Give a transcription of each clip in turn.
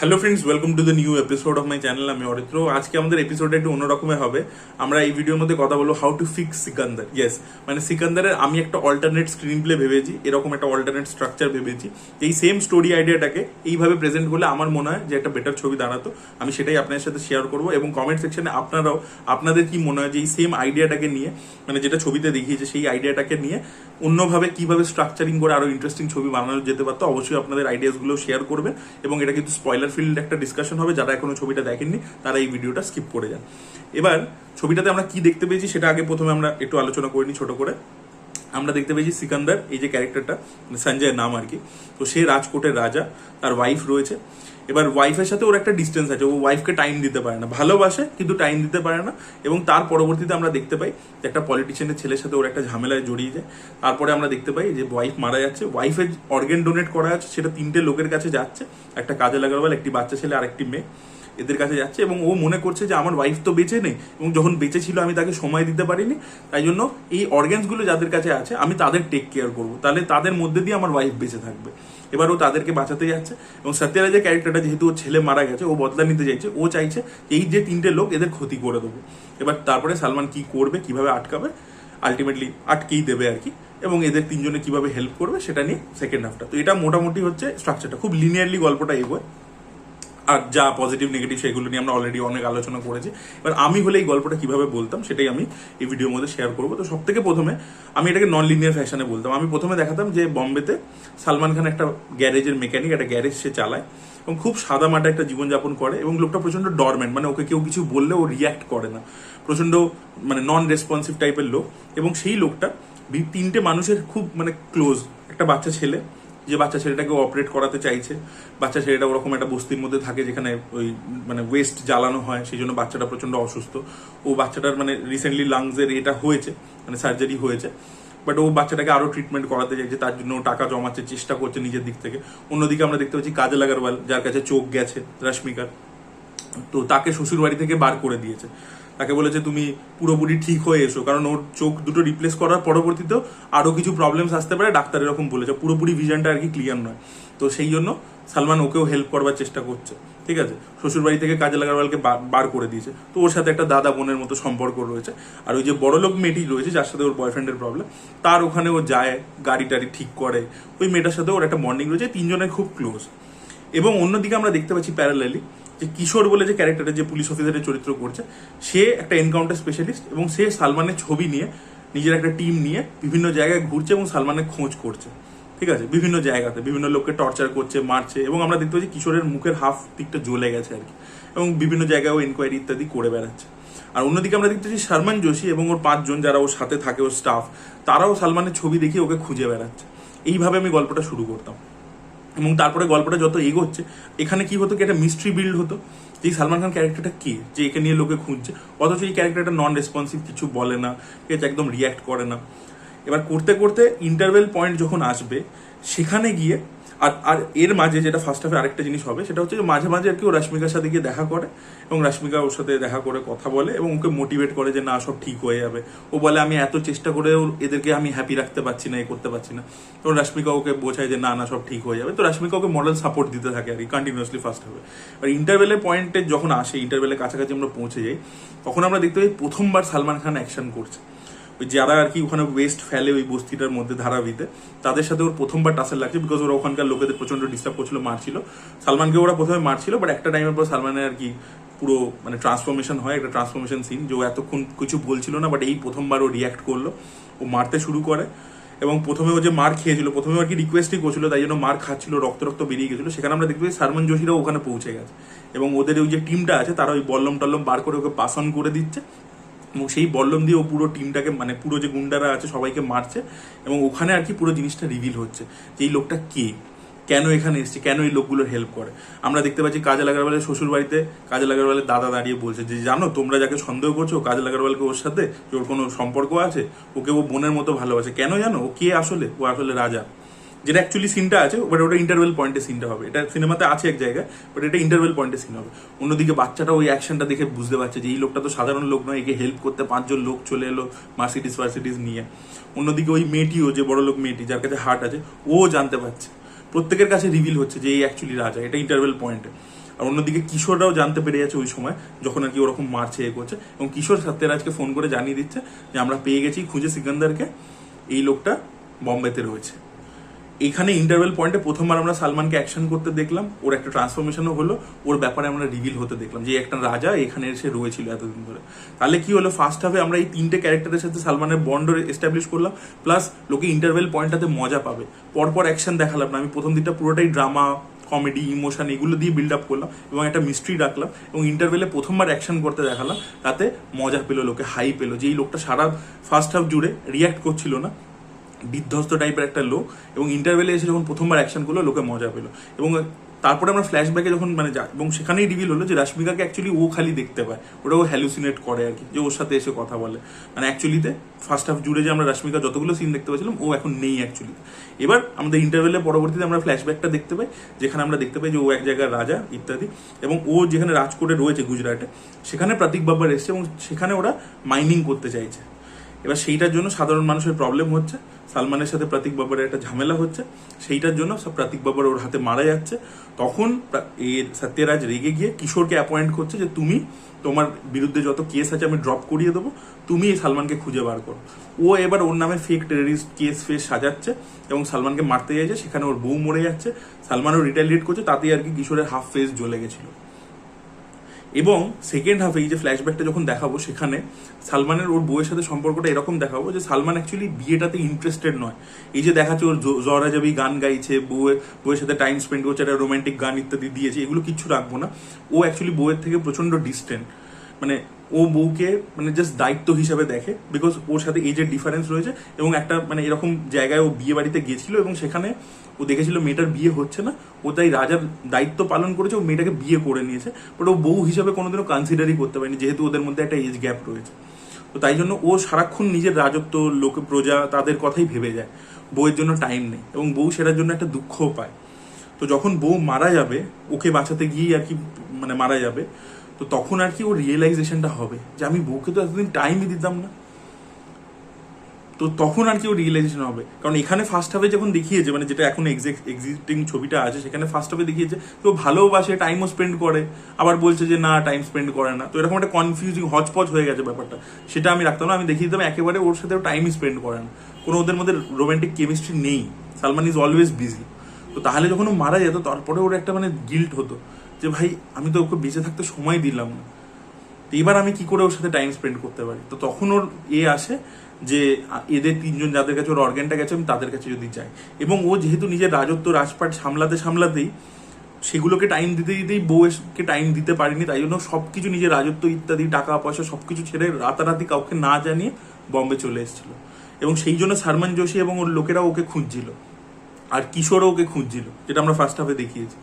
Hello friends welcome to the new episode of my channel আমি অরিত্র আজকে আমাদের এপিসোডটা একটু অন্যরকমের হবে। আমরা এই ভিডিওর মধ্যে কথা বলব how to fix Sikandar. Yes মানে সিকান্দারের আমি একটা অল্টারনেট স্ক্রিন প্লে ভেবেছি, এরকম একটা অল্টারনেট স্ট্রাকচার ভেবেছি। এই সেম স্টোরি আইডিয়াটাকে এইভাবে প্রেজেন্ট করলে আমার মনে হয় যে একটা বেটার ছবি দাঁড়াতো। আমি সেটাই আপনাদের সাথে শেয়ার করব এবং কমেন্ট সেকশনে আপনারাও, আপনাদের কি মনে হয় যে এই সেম আইডিয়াটাকে নিয়ে মানে যেটা ছবিতে দেখিয়েছে সেই আইডিয়াটাকে নিয়ে অন্যভাবে কীভাবে স্ট্রাকচারিং করে আরও ইন্টারেস্টিং ছবি বানানো যেতে পারতো, অবশ্যই আপনাদের আইডিয়াসগুলো শেয়ার করবেন এবং এটা কিন্তু স্পয়লার ফিল্ড একটা ডিসকাশন হবে, যারা এখনও ছবিটা দেখেননি, তারা এই ভিডিওটা স্কিপ করে যান। এবার, ছবিটাতে আমরা কি দেখতে পেয়েছি সেটা আগে প্রথমে আমরা একটু আলোচনা করে নিই ছোট করে। আমরা দেখতে পেয়েছি সিকান্দার, এই যে ক্যারেক্টারটা, সঞ্জয়ের নাম আর কি। তো সে রাজকোটের রাজা, তার ওয়াইফ রয়েছে। এবার ওয়াইফের সাথে ওর একটা ডিস্টেন্স আছে, ও ওয়াইফকে টাইম দিতে পারে না। ভালোবাসে, কিন্তু টাইম দিতে পারে না। এবং তার পরবর্তীতে আমরা দেখতে পাই যে একটা পলিটিশিয়ানের ছেলের সাথে ওর একটা ঝামেলায় জড়িয়ে যায়। তারপরে আমরা দেখতে পাই যে ওয়াইফ মারা যাচ্ছে। ওয়াইফের অর্গেন ডোনেট করা আছে, সেটা তিনটে লোকের কাছে যাচ্ছে। একটা কাজে লাগাবার একটি বাচ্চা ছেলে আর একটি মেয়ে। এদের কাছে যাচ্ছে এবং ও মনে করছে যে আমার ওয়াইফ তো বেঁচে নেই এবং যখন বেঁচে ছিল আমি তাকে সময় দিতে পারিনি, তাই জন্য এই অর্গ্যানসগুলো যাদের কাছে আছে আমি তাদের টেক কেয়ার করব। তাহলে তাদের মধ্যে দিয়ে আমার ওয়াইফ বেঁচে থাকবে। এবার ও তাদেরকে বাঁচাতে যাচ্ছে এবং সত্যরাজের ক্যারেক্টারটা যেহেতু ওর ছেলে মারা গেছে, ও বদলা নিতে চাইছে, ও চাইছে এই যে তিনটে লোক এদের ক্ষতি করে দেবো। এবার তারপরে সালমান কি করবে, কীভাবে আটকাবে আলটিমেটলি আটকেই দেবে আর কি এবং এদের তিনজনে কীভাবে হেল্প করবে সেটা নিয়ে সেকেন্ড হাফটা তো এটা মোটামুটি হচ্ছে স্ট্রাকচারটা খুব লিনিয়ারলি গল্পটা এগোয়। আর যা পজিটিভ নেগেটিভ সেগুলো নিয়ে আমরা অলরেডি অনেক আলোচনা করেছি। এবার আমি হলে এই গল্পটা কীভাবে বলতাম, সেটাই আমি এই ভিডিওর মধ্যে শেয়ার করব। তো সব থেকে প্রথমে আমি এটাকে নন লিনিয়ার ফ্যাশনে বলতাম। আমি প্রথমে দেখাতাম যে বম্বেতে সালমান খান একটা গ্যারেজের মেকানিক একটা গ্যারেজ সে চালায় এবং খুব সাদা মাটা একটা জীবনযাপন করে এবং লোকটা প্রচণ্ড ডরমেন্ট মানে ওকে কেউ কিছু বললে ও রিয়াক্ট করে না। প্রচণ্ড মানে নন রেসপন্সিভ টাইপের লোক এবং সেই লোকটা তিনটে মানুষের খুব মানে ক্লোজ একটা বাচ্চা ছেলে যে বাচ্চা ছেলেটাকে অপারেট করাতে চাইছে, বাচ্চা ছেলেটা ওরকম একটা বস্তির মধ্যে থাকে যেখানে ওই মানে ওয়েস্ট জ্বালানো হয় সেই জন্য বাচ্চাটা প্রচণ্ড অসুস্থ। ও বাচ্চাটার মানে রিসেন্টলি লাংসের এটা হয়েছে মানে সার্জারি হয়েছে বাট ও বাচ্চাটাকে আরও ট্রিটমেন্ট করাতে চাইছে, তার জন্য টাকা জমাচ্ছে, চেষ্টা করছে নিজের দিক থেকে। অন্যদিকে আমরা দেখতে পাচ্ছি কাজল আগারওয়াল যার কাছে চোখ গেছে, রশ্মিকার। তো তাকে শ্বশুর বাড়ি থেকে বার করে দিয়েছে। তাকে বলেছে তুমি পুরোপুরি ঠিক হয়ে এসো, কারণ ওর চোখ দুটো রিপ্লেস করার পরবর্তীতেও আরও কিছু প্রবলেমস আসতে পারে, ডাক্তার এরকম বলেছে। পুরোপুরি ভিশনটা আর কি ক্লিয়ার নয়। তো সেই জন্য সালমান ওকেও হেল্প করবার চেষ্টা করছে, ঠিক আছে? শ্বশুর বাড়ি থেকে কাজে লাগারওয়ালকে বার করে দিয়েছে। তো ওর সাথে একটা দাদা বোনের মতো সম্পর্ক রয়েছে। আর ওই যে বড়লোক মেয়েটি রয়েছে, যার সাথে ওর বয়ফ্রেন্ডের প্রবলেম তার ওখানে ও যায়, গাড়ি টাড়ি ঠিক করে। ওই মেয়েটার সাথে ওর একটা বন্ডিং রয়েছে তিনজনের খুব ক্লোজ এবং অন্যদিকে আমরা দেখতে পাচ্ছি প্যারালালি যে কিশোর বলে যে ক্যারেক্টারটা যে পুলিশ অফিসারের চরিত্র করছে, সে একটা এনকাউন্টার স্পেশালিস্ট এবং সে সালমানের ছবি নিয়ে, নিজের একটা টিম নিয়ে বিভিন্ন জায়গায় ঘুরছে এবং সালমানের খোঁজ করছে। ঠিক আছে? বিভিন্ন জায়গাতে, বিভিন্ন লোককে টর্চার করছে, মারছে এবং আমরা দেখতে পাচ্ছি কিশোরের মুখের হাফ দিকটা জ্বলে গেছে আর কি এবং বিভিন্ন জায়গায় ও এনকোয়ারি ইত্যাদি করে বেড়াচ্ছে। আর অন্যদিকে আমরা দেখতে পাচ্ছি শারমান যোশী এবং ওর পাঁচজন যারা ওর সাথে থাকে, ওর স্টাফ তারাও সালমানের ছবি দেখিয়ে ওকে খুঁজে বেড়াচ্ছে। এইভাবে আমি গল্পটা শুরু করতাম। এবং তারপরে গল্পটা যত এগোচ্ছে, এখানে কি হতো কি একটা মিস্ট্রি বিল্ড হতো? যে সালমান খান ক্যারেক্টারটা কে? যে একে নিয়ে লোকে খুঁজছে। অথচ এই ক্যারেক্টারটা নন রেসপন্সিভ কিছু বলে না। ঠিক আছে, একদম রিয়াক্ট করে না। এবার করতে করতে ইন্টারভেল পয়েন্ট যখন আসবে, সেখানে গিয়ে আর আর এর মাঝে যেটা ফার্স্ট হাফে আরেকটা জিনিস হবে, সেটা হচ্ছে যে মাঝে মাঝে আর কি ও রাশ্মিকার সাথে গিয়ে দেখা করে এবং রাশ্মিকা ওর সাথে দেখা করে কথা বলে এবং ওকে মোটিভেট করে যে না, সব ঠিক হয়ে যাবে। ও বলে, আমি এত চেষ্টা করেও এদেরকে আমি হ্যাপি রাখতে পারছি না, এ করতে পারছি না। তো রাশ্মিকা ওকে বোঝায় যে, না না, সব ঠিক হয়ে যাবে। তো রাশ্মিকা ওকে মডেল সাপোর্ট দিতে থাকে আর কি কন্টিনিউসলি ফার্স্ট হবে আর ইন্টারভেলের পয়েন্টে যখন আসে ইন্টারভেলের কাছাকাছি আমরা পৌঁছে যাই, তখন আমরা দেখতে পাই প্রথমবার সালমান খান অ্যাকশন করছে। ওই যারা আর কি ওখানে ওয়েস্ট ফেলে ওই বস্তিটার মধ্যে ধারাবিতে তাদের সাথে ওর প্রথমবার টাসেল লাগছে বিকজ ওরা ওখানকার লোকেদের প্রচণ্ড ডিস্টার্ব করছিল, মারছিল। সালমানকে ওরা প্রথমে মারছিল বাট একটা টাইমের পর সালমানের আর কি পুরো মানে ট্রান্সফরমেশন হয়, একটা ট্রান্সফরমেশন সিন যে ও এতক্ষণ কিছু বলছিল না বাট এই প্রথমবার ও রিয়াক্ট করল, ও মারতে শুরু করে। এবং প্রথমে ও যে মার খেয়েছিল, প্রথমে আর কি রিকোয়েস্টই করছিল, তাই জন্য মার খাচ্ছিল, রক্ত রক্ত বেরিয়ে গেছিল। সেখানে আমরা দেখতে পাই সালমান যোশীরাও ওখানে পৌঁছে গেছে। এবং ওদের ওই যে টিমটা আছে, তারা ওই বল্লম টল্লম বার করে ওকে পাস অন করে দিচ্ছে। এবং সেই বল্লম দিয়ে ও পুরো টিমটাকে মানে পুরো যে গুন্ডারা আছে সবাইকে মারছে এবং ওখানে আর কি পুরো জিনিসটা রিভিল হচ্ছে যে এই লোকটা কে? কেন এখানে এসছে? কেন এই লোকগুলোর হেল্প করে? আমরা দেখতে পাচ্ছি কাজে লাগারওয়ালের শ্বশুর বাড়িতে কাজে লাগারওয়ালের দাদা দাঁড়িয়ে বলছে যে, জানো, তোমরা যাকে সন্দেহ করছ কাজে লাগারওয়ালকে ওর সাথে ওর কোনো সম্পর্ক আছে, ওকে ও বোনের মতো ভালোবাসে। কেন জানো? ও কে আসলে? ও আসলে রাজা। যেটা অ্যাকচুয়ালি সিনটা আছে বাট ওটা ইন্টারভেল পয়েন্টে সিনটা হবে। এটা সিনেমাতে আছে এক জায়গায় বাট এটা ইন্টারভেল পয়েন্টে সিন হবে। অন্যদিকে বাচ্চাটা ওই অ্যাকশনটা দেখে বুঝতে পারছে যে, এই লোকটা তো সাধারণ লোক নয়, একে হেল্প করতে পাঁচজন লোক চলে এলো মার্সিডিস ফার্সিডিস নিয়ে। অন্যদিকে ওই মেয়েটিও, যে বড় লোক মেয়েটি, যার কাছে হার্ট আছে, ও জানতে পারছে। প্রত্যেকের কাছে রিভিল হচ্ছে যে, এই অ্যাকচুয়ালি রাজা, এটা ইন্টারভেল পয়েন্টে আর অন্যদিকে কিশোররাও জানতে পেরে যাচ্ছে ওই সময়, যখন আর কি ওরকম মারছে, এ করছে, এবং কিশোর সত্যরাজকে ফোন করে জানিয়ে দিচ্ছে যে, আমরা পেয়ে গেছি, খুঁজে সিকান্দারকে, এই লোকটা বম্বেতে রয়েছে। এখানে ইন্টারভেল পয়েন্টে প্রথমবার আমরা সালমানকে অ্যাকশন করতে দেখলাম, ওর একটা ট্রান্সফরমেশনও হলো, ওর ব্যাপারে আমরা রিভিল হতে দেখলাম যে একটা রাজা এখানে এসে রয়েছিল এতদিন ধরে। তাহলে কি হলো? ফার্স্ট হাফে আমরা এই তিনটে ক্যারেক্টারের সাথে সালমানের বন্ড এস্টাবলিশ করলাম প্লাস লোকে ইন্টারভেল পয়েন্টটাতে মজা পাবে। পরপর অ্যাকশন দেখালাম না, আমি প্রথম দিকটা পুরোটাই ড্রামা কমেডি ইমোশন এগুলো দিয়ে বিল্ড আপ করলাম এবং একটা মিস্ট্রি রাখলাম এবং ইন্টারভেলে প্রথমবার অ্যাকশন করতে দেখালাম, তাতে মজা পেল, লোকে হাই পেল যে, এই লোকটা সারা ফার্স্ট হাফ জুড়ে রিয়াক্ট করছিল না। বিধ্বস্ত টাইপের একটা লোক এবং ইন্টারভেলে এসে যখন প্রথমবার অ্যাকশন করল, লোকে মজা পেল। এবং তারপরে আমরা ফ্ল্যাশব্যাকে যখন মানে এবং সেখানেই রিভিল হলো যে রাশ্মিকাকে অ্যাকচুয়ালি ও খালি দেখতে পায়। ওটা ও হ্যালুসিনেট করে আর কি, যে ওর সাথে এসে কথা বলে। মানে অ্যাকচুয়ালিতে ফার্স্ট হাফ জুড়ে যে আমরা রাশ্মিকা যতগুলো সিন দেখতে পাচ্ছিলাম ও এখন নেই অ্যাকচুয়ালি এবার আমাদের ইন্টারভেলের পরবর্তীতে আমরা ফ্ল্যাশব্যাকটা দেখতে পাই, যেখানে আমরা দেখতে পাই যে ও এক জায়গায় রাজা ইত্যাদি, এবং ও যেখানে রাজকোটে রয়েছে গুজরাটে, সেখানে প্রতীক বাবার এসছে এবং সেখানে ওরা মাইনিং করতে চাইছে। এবার সেইটার জন্য সাধারণ মানুষের প্রবলেম হচ্ছে। সালমানের সাথে প্রতীক বাবার একটা ঝামেলা হচ্ছে, সেইটার জন্য সব প্রতীক বাবার ওর হাতে মারা যাচ্ছে। তখন প্রা- এ সত্যরাজ রেগে গিয়ে কিশোরকে অ্যাপয়েন্ট করছে যে, তুমি তোমার বিরুদ্ধে যত কেস আছে আমি ড্রপ করিয়ে দেবো, তুমি এই সালমানকে খুঁজে বার করো। ও এবার ওর নামে ফেক টেররিস্ট কেস ফেস সাজাচ্ছে এবং সালমানকে মারতে যাচ্ছে, সেখানে ওর বউ মরে যাচ্ছে। সালমানও রিটালিয়েট করছে, তাতেই আর কি কিশোরের হাফ ফেস জ্বলে গেছিল। এবং সেকেন্ড হাফে এই যে ফ্ল্যাশব্যাকটা যখন দেখাবো সেখানে সালমানের ওর বউয়ের সাথে সম্পর্কটা এরকম দেখাবো যে সালমান অ্যাকচুয়ালি বিয়েটাতে ইন্টারেস্টেড নয়। এই যে দেখাচ্ছে ওর জরা যাবি গান গাইছে, বউয়ের বউয়ের সাথে টাইম স্পেন্ড করছে, একটা রোমান্টিক গান ইত্যাদি দিয়েছে, এগুলো কিচ্ছু রাখব না। ও অ্যাকচুয়ালি বউয়ের থেকে প্রচণ্ড ডিস্টেন্ট মানে ও বউকে মানে জাস্ট দায়িত্ব হিসাবে দেখে বিকজ ওর সাথে এজের ডিফারেন্স রয়েছে এবং একটা মানে এরকম জায়গায় ও বিয়ে বাড়িতে গিয়েছিল এবং সেখানে ও দেখেছিল মেয়েটার বিয়ে হচ্ছে না, ও তাই রাজার দায়িত্ব পালন করেছে, ও মেয়েটাকে বিয়ে করে নিয়েছে বাট ও বউ হিসাবে কোনোদিনও কনসিডারই করতে পারেনি, যেহেতু ওদের মধ্যে একটা এজ গ্যাপ রয়েছে। তো তাই জন্য ও সারাক্ষণ নিজের রাজত্ব, লোক, প্রজা, তাদের কথাই ভেবে যায়। বউয়ের জন্য টাইম নেই এবং বউ সেটার জন্য একটা দুঃখও পায়। তো যখন বউ মারা যাবে, ওকে বাঁচাতে গিয়ে আর কি মানে মারা যাবে, তো তখন আর কি ওর রিয়েলাইজেশনটা হবে যে আমি বউকে তো এতদিন টাইমই দিতাম না। তো তখন আর কি ও রিয়েলাইজেশন হবে। কারণ এখানে ফার্স্ট হাফে যখন দেখিয়েছে মানে যেটা এখন এক্সিস্টিং ছবিটা আছে, সেখানে ফার্স্ট হাফে দেখিয়েছে, তো ভালোবাসে টাইমও স্পেন্ড করে। আবার বলছে যে, না টাইম স্পেন্ড করে না। তো এরকম একটা কনফিউজিং হচপচ হয়ে গেছে ব্যাপারটা। সেটা আমি রাখতাম না, আমি দেখিয়ে দিতাম, একেবারে ওর সাথে টাইমই স্পেন্ড করে না। কোনো ওদের মধ্যে রোমান্টিক কেমিস্ট্রি নেই। সালমান ইজ অলওয়েজ বিজি তো তাহলে যখন ও মারা যেত, তারপরে ওর একটা মানে গিল্ট হতো। যে, ভাই, আমি তো ওকে বেঁচে থাকতে সময় দিলাম না। তো এবার আমি কি করে ওর সাথে টাইম স্পেন্ড করতে পারি? তো তখন ওর এ আসে যে এদের তিনজন যাদের কাছে ওর অর্গ্যানটা গেছে, আমি তাদের কাছে যদি যাই। এবং ও যেহেতু নিজের রাজত্ব রাজপাট সামলাতে সামলাতেই সেগুলোকে টাইম দিতে দিতেই বউকে টাইম দিতে পারিনি, তাই জন্য সব কিছু নিজের রাজত্ব ইত্যাদি, টাকা, পয়সা সব কিছু ছেড়ে রাতারাতি কাউকে না জানিয়ে বম্বে চলে এসেছিল। এবং সেই জন্য সারমান যোশী এবং ওর লোকেরা ওকে খুঁজছিল। আর কিশোরও ওকে খুঁজছিল, যেটা আমরা ফার্স্ট হাফে দেখিয়েছি।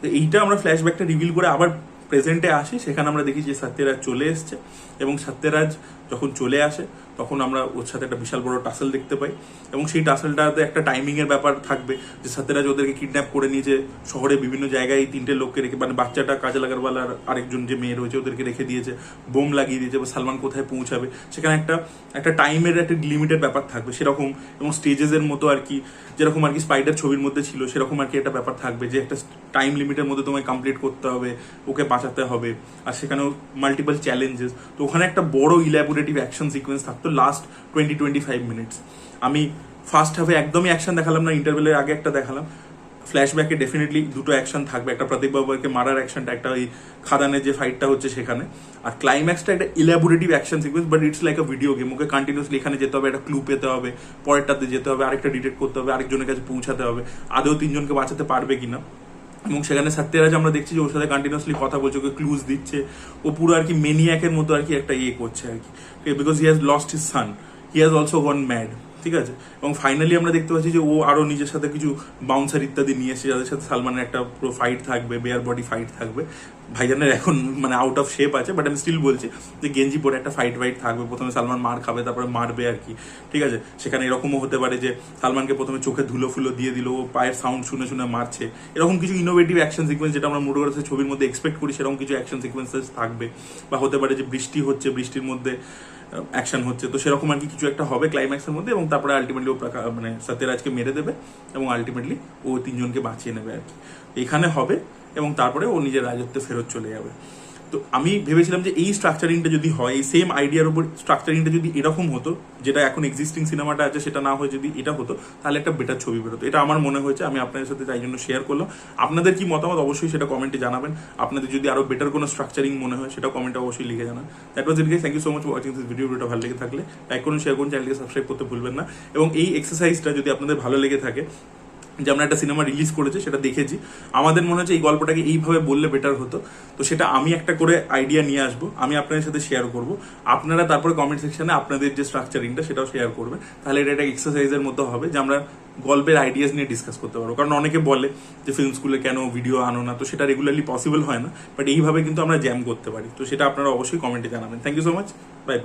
তো এইটা আমরা ফ্ল্যাশব্যাকটা রিভিল করে আবার প্রেজেন্টে আসি, সেখানে আমরা দেখি যে সত্যরাজ চলে এসছে। এবং সত্যরাজ যখন চলে আসে তখন আমরা ওর সাথে একটা বিশাল বড় টাসেল দেখতে পাই এবং সেই টাসেলটাতে একটা টাইমিং এর ব্যাপার থাকবে যে সত্যরাজ ওদেরকে কিডন্যাপ করে নিয়েছে শহরে বিভিন্ন জায়গায় তিনটে লোককে রেখে মানে বাচ্চাটা কাজে লাগারওয়ালা আর আরেকজন যে মেয়ে রয়েছে ওদেরকে রেখে দিয়েছে, বোম লাগিয়ে দিয়েছে বা সালমান কোথায় পৌঁছাবে, সেখানে একটা একটা টাইমের একটা লিমিটেড ব্যাপার থাকবে সেরকম এবং স্টেজেসের মতো আর কি, যেরকম আর কি স্পাইডার ছবির মধ্যে ছিল সেরকম আর কি একটা ব্যাপার থাকবে যে একটা টাইম লিমিটের মধ্যে তোমায় কমপ্লিট করতে হবে, ওকে বাঁচাতে হবে। আর সেখানেও মাল্টিপল চ্যালেঞ্জেস তো ওখানে একটা বড় ইলাবোরেটিভ অ্যাকশন সিকোয়েন্স থাকতো last twenty twenty five minutes আমি ফার্স্ট হাফে একদমই অ্যাকশন দেখালাম না ইন্টারভেলের আগে একটা দেখালাম। ফ্ল্যাশব্যাকে ডেফিনেটলি দুটো অ্যাকশন থাকবে, একটা প্রতীক বাবুকে মারার অ্যাকশনটা একটা ওই খাদানের যে ফাইটটা হচ্ছে সেখানে। আর ক্লাইম্যাক্সটা একটা elaborative action sequence but it's like a video game okay continuously এখানে যেতে হবে, একটা ক্লু পেতে হবে, পরেরটাতে যেতে হবে, আরেকটা ডিটেক্ট করতে হবে, আরেকজনের কাছে পৌঁছাতে হবে। আদৌ তিনজনকে বাঁচাতে পারবে কিনা? এবং সেখানে সত্যরাজ আমরা দেখছি যে ওর সাথে কন্টিনিউসলি কথা বলছে, ওকে ক্লুজ দিচ্ছে। ও পুরো আর কি মেনিয়াকের মতো আর কি একটা ইয়ে করছে আর কি। Because he has lost his son he has also gone mad ঠিক আছে? এবং ফাইনালি আমরা দেখতে পাচ্ছি যে ও আরও নিজের সাথে কিছু বাউন্সার ইত্যাদি নিয়ে এসেছে, যাদের সাথে সালমানের একটা পুরো ফাইট থাকবে বেয়ার বডি ফাইট থাকবে। ভাইজানের এখন মানে আউট অফ শেপ আছে বাট আমি স্টিল বলছি যে গেঞ্জি পরে একটা ফাইট ফাইট থাকবে, প্রথমে সালমান মার খাবে, তারপরে মারবে আর কি। ঠিক আছে? সেখানে এরকমও হতে পারে যে সালমানকে প্রথমে চোখে ধুলো ফুলো দিয়ে দিল, ও পায়ের সাউন্ড শুনে শুনে মারছে। এরকম কিছু ইনোভেটিভ অ্যাকশন সিকোয়েন্স যেটা আমরা মোটোগ্রাফের ছবির মধ্যে এক্সপেক্ট করি, সেরকম কিছু অ্যাকশন সিকোয়েন্সেস থাকবে। বা হতে পারে যে বৃষ্টি হচ্ছে, বৃষ্টির মধ্যে অ্যাকশন হচ্ছে। তো সেরকম আর কি কিছু একটা হবে ক্লাইম্যাক্সের মধ্যে এবং তারপরে আলটিমেটলি ও মানে সত্যরাজকে মেরে দেবে এবং আলটিমেটলি ও তিনজনকে বাঁচিয়ে নেবে আর কি। এখানে হবে এবং তারপরে ও নিজের রাজত্বে ফেরত চলে যাবে। তো আমি ভেবেছিলাম যে এই স্ট্রাকচারিংটা যদি হয়, এই সেম আইডিয়ার উপর স্ট্রাকচারিংটা যদি এরকম হতো, যেটা এখন এক্সিস্টিং সিনেমাটা আছে, সেটা না হয়ে যদি এটা হতো, তাহলে একটা বেটার ছবি বেরোতো। এটা আমার মনে হয়েছে, আমি আপনাদের সাথে তাই জন্য শেয়ার করলাম। আপনাদের কি মতামত অবশ্যই সেটা কমেন্টে জানাবেন। আপনাদের যদি আরও বেটার কোনো স্ট্রাকচারিং মনে হয় সেটা কমেন্টে অবশ্যই লিখে জানান। That was it thank you so much watching this video ভিডিওটা ভালো লেগে থাকলে লাইক করুন শেয়ার করুন চ্যানেলকে সাবস্ক্রাইব করতে ভুলবেন না। এবং এই এক্সারসাইজটা যদি আপনাদের ভালো লেগে থাকে যে আমরা একটা সিনেমা রিলিজ করেছে, সেটা দেখেছি। আমাদের মনে হচ্ছে এই গল্পটাকে এইভাবে বললে বেটার হতো। তো সেটা আমি একটা করে আইডিয়া নিয়ে আসব, আমি আপনাদের সাথে শেয়ার করব। আপনারা তারপরে কমেন্ট সেকশনে আপনাদের যে স্ট্রাকচারিংটা সেটাও শেয়ার করবে তাহলে এটা একটা এক্সারসাইজের মতো হবে যে আমরা গল্পের আইডিয়াস নিয়ে ডিসকাস করতে পারব। কারণ অনেকে বলে যে ফিল্ম স্কুলে কেন ভিডিও আনো না, তো সেটা রেগুলারলি পসিবল হয় না। বাট এইভাবে কিন্তু আমরা জ্যাম করতে পারি। তো সেটা আপনারা অবশ্যই কমেন্টে জানাবেন। Thank you so much bye bye